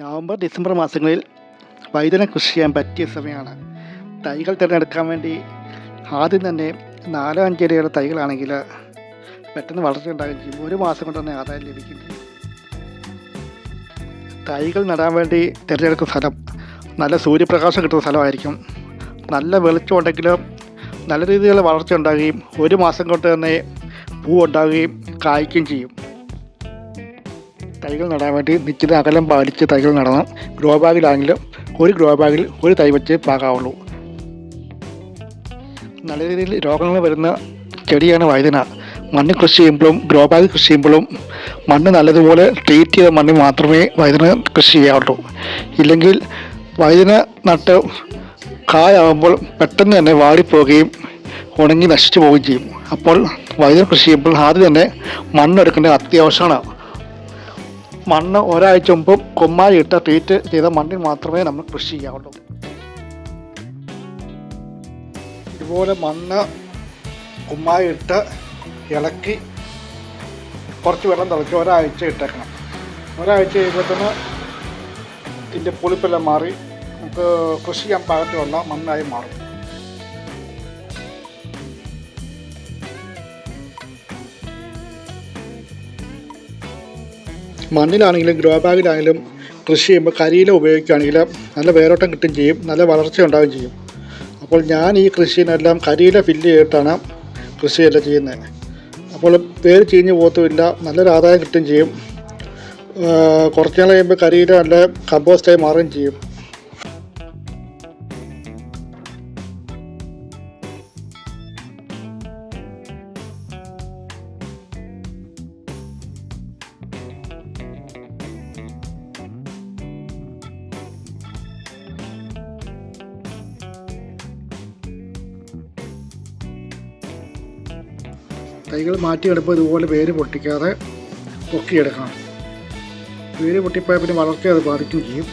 November December മാസങ്ങളിൽ വൈദ്യുതി കൃഷി ചെയ്യാൻ പറ്റിയ സമയമാണ്. തൈകൾ തിരഞ്ഞെടുക്കാൻ വേണ്ടി ആദ്യം തന്നെ നാലോ അഞ്ചോ ഇലയുടെ തൈകളാണെങ്കിൽ പെട്ടെന്ന് വളർച്ച ഉണ്ടാകുകയും ചെയ്യും. ഒരു മാസം കൊണ്ട് തന്നെ ആദായം ലഭിക്കും തൈകൾ നടാൻ വേണ്ടി തിരഞ്ഞെടുക്കുന്ന സ്ഥലം നല്ല സൂര്യപ്രകാശം കിട്ടുന്ന സ്ഥലമായിരിക്കും. നല്ല വെളിച്ചം ഉണ്ടെങ്കിലും നല്ല രീതിയിലുള്ള വളർച്ച ഉണ്ടാകുകയും ഒരു മാസം കൊണ്ട് തന്നെ പൂ ഉണ്ടാകുകയും കായ്ക്കുകയും ചെയ്യും. തൈകൾ നടാൻ വേണ്ടി നിശ്ചിത അകലം പാലിച്ച് തൈകൾ നടണം. ഗ്രോ ബാഗിലാണെങ്കിലും ഒരു ഗ്രോ ബാഗിൽ ഒരു തൈ വെച്ച് പാകാവുള്ളൂ. നല്ല രീതിയിൽ രോഗങ്ങൾ വരുന്ന ചെടിയാണ് വഴുതന. മണ്ണ് കൃഷി ചെയ്യുമ്പോഴും ഗ്രോ ബാഗ് കൃഷി ചെയ്യുമ്പോഴും മണ്ണ് നല്ലതുപോലെ ട്രീറ്റ് ചെയ്ത മണ്ണിൽ മാത്രമേ വഴുതന കൃഷി ചെയ്യാവുള്ളൂ ഇല്ലെങ്കിൽ വഴുതന നട്ട് കായാകുമ്പോൾ പെട്ടെന്ന് തന്നെ വാടിപ്പോവുകയും ഉണങ്ങി നശിച്ചു പോവുകയും ചെയ്യും. അപ്പോൾ വൈദ്യുതി കൃഷി ചെയ്യുമ്പോൾ ആദ്യം തന്നെ മണ്ണെടുക്കേണ്ടത് അത്യാവശ്യമാണ്. മണ്ണ് ഒരാഴ്ച മുമ്പ് കൊമ്മായി ഇട്ട് ട്രീറ്റ് ചെയ്ത മണ്ണിൽ മാത്രമേ നമ്മൾ കൃഷി ചെയ്യാവുള്ളൂ. ഇതുപോലെ മണ്ണ് കുമ്മായി ഇട്ട് ഇളക്കി കുറച്ച് വെള്ളം തിളച്ച് ഒരാഴ്ച ഇട്ടേക്കണം. ഒരാഴ്ച കഴിയുമ്പോഴത്തേന് ഇതിന്റെ പുളിപ്പെല്ലാം മാറി നമുക്ക് കൃഷി ചെയ്യാൻ പാകത്തിലുള്ള മണ്ണായി മാറും. മണ്ണിലാണെങ്കിലും ഗ്രോ ബാഗിലാണെങ്കിലും കൃഷി ചെയ്യുമ്പോൾ കരിയില ഉപയോഗിക്കുകയാണെങ്കിൽ നല്ല വേരോട്ടം കിട്ടുകയും ചെയ്യും നല്ല വളർച്ച ഉണ്ടാവുകയും ചെയ്യും. അപ്പോൾ ഞാൻ ഈ കൃഷിനെല്ലാം കരിയില ഫില്ല് ചെയ്തിട്ടാണ് കൃഷിയെല്ലാം ചെയ്യുന്നത്. അപ്പോൾ പേര് ചീഞ്ഞ് പോകത്തുമില്ല നല്ലൊരു ആദായം കിട്ടുകയും ചെയ്യും. കുറച്ച് നാൾ കഴിയുമ്പോൾ കരിയില നല്ല കമ്പോസ്റ്റായി മാറുകയും ചെയ്യും. തൈകൾ മാറ്റിയെടുപ്പോൾ ഇതുപോലെ വേര് പൊട്ടിക്കാതെ പൊക്കിയെടുക്കണം. വേര് പൊട്ടിപ്പോയാൽ പിന്നെ വളർച്ചയെ അത് ബാധിക്കുകയും ചെയ്യും.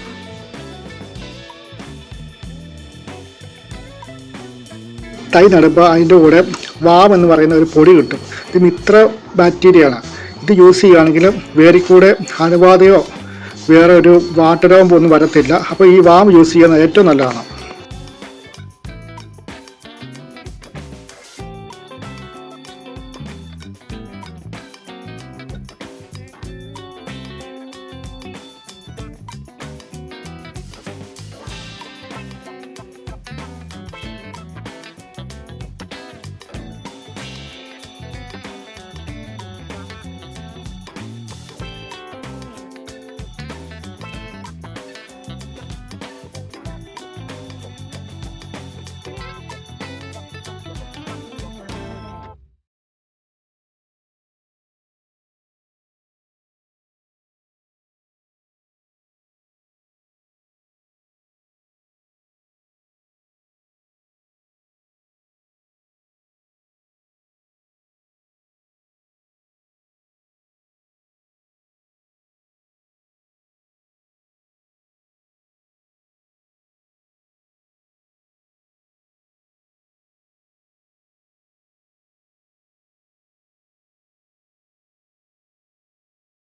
തൈ നടുമ്പോൾ അതിന്റെ കൂടെ വാം എന്ന് പറയുന്ന ഒരു പൊടി കിട്ടും. ഇത് മിത്ര ബാക്ടീരിയയാണ്. ഇത് യൂസ് ചെയ്യുകയാണെങ്കിൽ വേരിക്കൂടെ കൂടെ അണുബാധയോ വേറെ ഒരു വാട്ടരോഗം ഒന്നും വരത്തില്ല. അപ്പോൾ ഈ വാം യൂസ് ചെയ്യുന്നത് ഏറ്റവും നല്ലതാണ്.